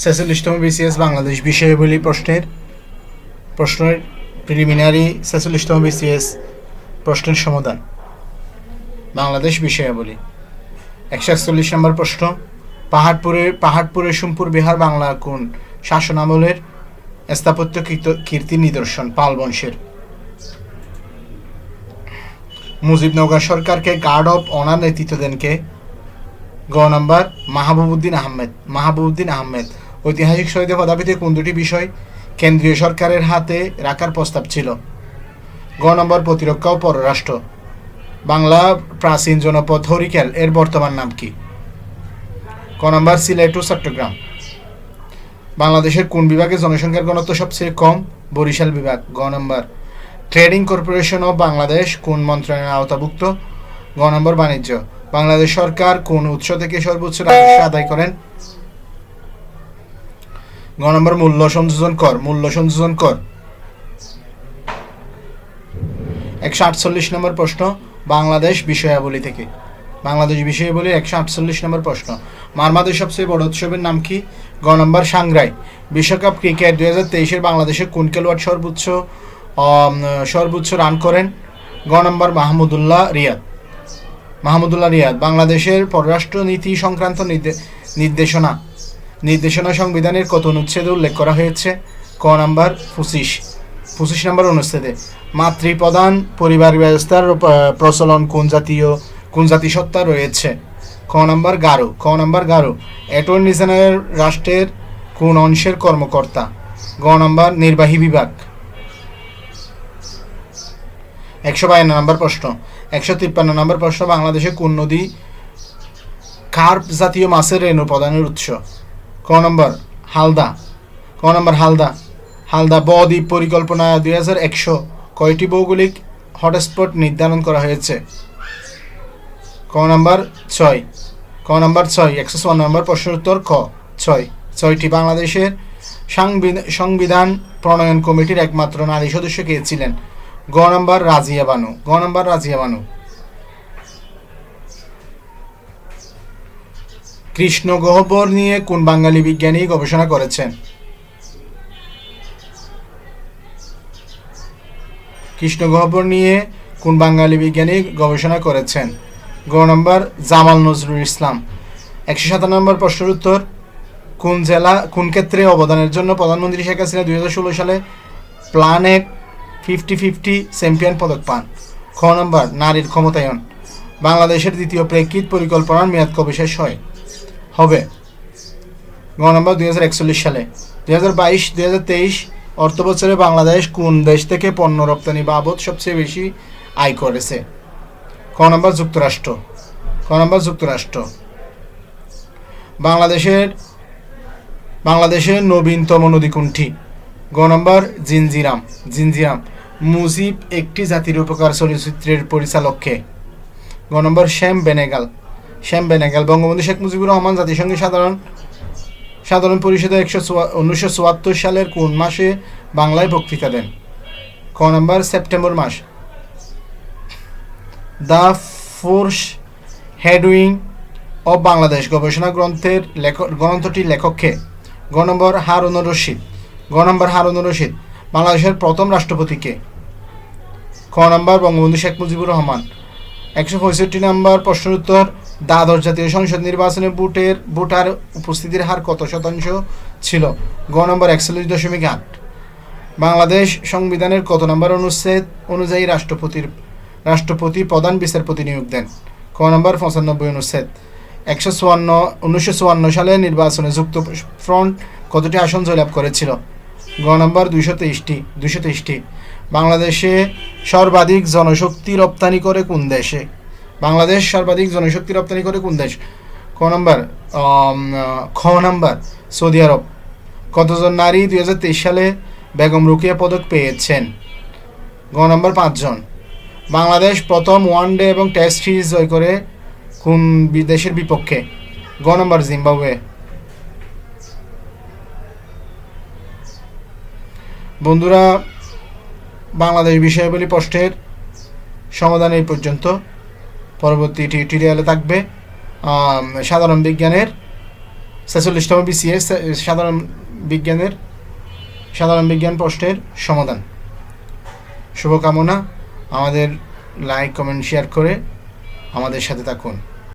ছেচল্লিশতম BCS Bangladesh বিষয়াবলী প্রশ্নের। প্রশ্নের preliminary ছেচল্লিশতম BCS প্রশ্নের সমাধান। বাংলাদেশ বিষয়াবলী একশো একচল্লিশ নম্বর প্রশ্ন, পাহাড়পুরে পাহাড়পুরে সোমপুর বিহার বাংলা কোন শাসন আমলের স্থাপত্য কীর্ত- নিদর্শন পাল বংশের? মুজিবনগর সরকারকে গার্ড অফ অনার নেতৃত্ব দেন কে? গ নম্বর মাহবুবুদ্দিন আহমেদ মাহবুবুদ্দিন আহমেদ। ঐতিহাসিক শহীদে পদাবিতে কোন দুটি বিষয় কেন্দ্রীয় সরকারের হাতে রাখার প্রস্তাব ছিল? গ নম্বর, প্রতিরক্ষা ও পররাষ্ট্র। বাংলা প্রাচীন জনপদ হরিকেল, এর বর্তমান নাম কি? ক নম্বর, সিলেট ও চট্টগ্রাম। বাংলাদেশের কোন বিভাগে জনসংখ্যার ঘনত্ব সবচেয়ে কম? বরিশাল বিভাগ। গ নম্বর, ট্রেডিং কর্পোরেশন অফ বাংলাদেশ, কোন মন্ত্রণালয়ের আওতাভুক্ত? গ নম্বর, বাণিজ্য। বাংলাদেশ সরকার কোন উৎস থেকে সর্বোচ্চ রাজস্ব আদায় করেন? গ নম্বর মূল্য সংযোজন কর, মূল্য সংযোজন কর। একশো আটচল্লিশ নম্বর প্রশ্ন, বাংলাদেশ বিষয়াবলী থেকে। বাংলাদেশ বিষয়াবলীর একশো আটচল্লিশ নম্বর প্রশ্ন। মারমাদের সবচেয়ে বড় উৎসবের নাম কি? গ নম্বর সাংগ্রাই বিশ্বকাপ ক্রিকেট দুই হাজার তেইশের বাংলাদেশের কোন খেলোয়াড় সর্বোচ্চ সর্বোচ্চ রান করেন? গ নম্বর মাহমুদুল্লাহ রিয়াদ। মাহমুদুল্লাহ রিয়াদ, বাংলাদেশের পররাষ্ট্রনীতি সংক্রান্ত নির্দে- নির্দেশনা। নির্দেশনা সংবিধানের কত অনুচ্ছেদে উল্লেখ করা হয়েছে? ক নাম্বার, পঁচিশ। পঁচিশ নম্বর অনুচ্ছেদে, মাতৃপ্রধান পরিবার ব্যবস্থার প্রচলন কোন জাতীয় কোন জাতিসত্তা রয়েছে? ক নাম্বার, গারো। ক নাম্বার, গারো। অ্যাটর্নি জেনারেল রাষ্ট্রের কোন অংশের কর্মকর্তা? গ নাম্বার, নির্বাহী বিভাগ। একশো বায়ান্ন নম্বর প্রশ্ন। একশো তিপ্পান্ন নম্বর প্রশ্ন, বাংলাদেশে কোন নদী কার্প জাতীয় মাছের রেণু প্রদানের উৎস? ক নম্বর? হালদা। ক নম্বর হালদা? হালদা বদ্বীপ পরিকল্পনা দুই হাজার একশো কয়টি ভৌগোলিক হটস্পট নির্ধারণ করা হয়েছে? ক নম্বর? ছয়। ক নম্বর ছয়। একশো চুয়ান্ন নম্বর প্রশ্নের উত্তর ক ছয়। ছয়টি বাংলাদেশের সাংবিধ- সংবিধান প্রণয়ন কমিটির একমাত্র নারী সদস্য কে ছিলেন? গ নম্বর রাজিয়া বানু। গ নম্বর রাজিয়া বানু। কৃষ্ণ গহ্বর নিয়ে কোন বাঙালি বিজ্ঞানী গবেষণা করেছেন? কৃষ্ণ গহ্বর নিয়ে কোন বাঙালি বিজ্ঞানী গবেষণা করেছেন? গ নম্বর, জামাল নজরুল ইসলাম। একশো সাতান্ন নম্বর প্রশ্নের উত্তর, কোন জেলা, কোন ক্ষেত্রে অবদানের জন্য প্রধানমন্ত্রী শেখ হাসিনা দুই হাজার ষোলো সালে প্ল্যানেট ফিফটি ফিফটি চ্যাম্পিয়ন পদক পান? খ নম্বর, নারীর ক্ষমতায়ন। বাংলাদেশের দ্বিতীয় প্রেক্ষিত পরিকল্পনার মেয়াদ কবে শেষ হয়? হবে। গ নম্বর দুই হাজার একচল্লিশ সালে। দুই হাজার বাইশ, দুই হাজার তেইশ অর্থ বছরে বাংলাদেশ কোন দেশ থেকে পণ্য রপ্তানি বাবদ সবচেয়ে বেশি আয় করেছে? ক নম্বর যুক্তরাষ্ট্র। ক নম্বর যুক্তরাষ্ট্র। বাংলাদেশের বাংলাদেশের নবীনতম নদী কোনটি? গ নম্বর জিনজিরাম। জিনজিরাম মুজিব একটি জাতির উপকার চলচ্চিত্রের পরিচালককে গ নম্বর শ্যাম বেনেগাল। শ্যাম বেনেগাল, বঙ্গবন্ধু শেখ মুজিবুর রহমান, জাতিসংঘের সাধারণ সাধারণ পরিষদে একশো উনিশশো সালের কোন মাসে বাংলায় বক্তৃতা দেন? ক নম্বর, September mass. The force headwing of Bangladesh গবেষণা গ্রন্থের লেখক, গ্রন্থটির লেখককে গ নম্বর হারুনুর রশিদ। গ নম্বর হারুনুর রশিদ। বাংলাদেশের প্রথম রাষ্ট্রপতিকে খ নম্বর, বঙ্গবন্ধু শেখ মুজিবুর রহমান। একশো পঁয়ষট্টি নম্বর প্রশ্নের উত্তর দ্বাদশ জাতীয় সংসদ নির্বাচনে ভোটের, ভোটার উপস্থিতির হার কত শতাংশ ছিল? গ নম্বর একচল্লিশ দশমিক আট। বাংলাদেশ সংবিধানের কত নম্বর অনুচ্ছেদ অনুযায়ী রাষ্ট্রপতির, রাষ্ট্রপতি প্রধান বিচারপতি নিয়োগ দেন? ক নম্বর পঁচানব্বই অনুচ্ছেদ। একশো চুয়ান্ন, উনিশশো চুয়ান্ন সালে নির্বাচনে যুক্ত ফ্রন্ট কতটি আসন জয়লাভ করেছিল? গ নম্বর দুইশো তেইশটি দুইশো তেইশটি। বাংলাদেশে সর্বাধিক জনশক্তি রপ্তানি করে কোন দেশে? বাংলাদেশ সর্বাধিক জনশক্তি রপ্তানি করে কোন দেশ? ক নম্বর খ নম্বর, সৌদি আরব। কতজন নারী দুই হাজার তেইশ সালে বেগম রুকিয়া পদক পেয়েছেন? গ নম্বর, পাঁচজন। বাংলাদেশ প্রথম ওয়ান ডে এবং টেস্ট সিরিজ জয় করে কোন বিদেশের বিপক্ষে? গ নম্বর, জিম্বাবুয়ে। বন্ধুরা, বাংলাদেশ বিষয়াবলী প্রশ্নের সমাধান এই পর্যন্ত। পরবর্তী টিউটোরিয়ালে থাকবে। সাধারণ বিজ্ঞানের ছেচল্লিশতম বিসিএস সাধারণ বিজ্ঞানের, সাধারণ বিজ্ঞান প্রশ্নের সমাধান। শুভকামনা। আমাদের লাইক কমেন্ট শেয়ার করে আমাদের সাথে থাকুন।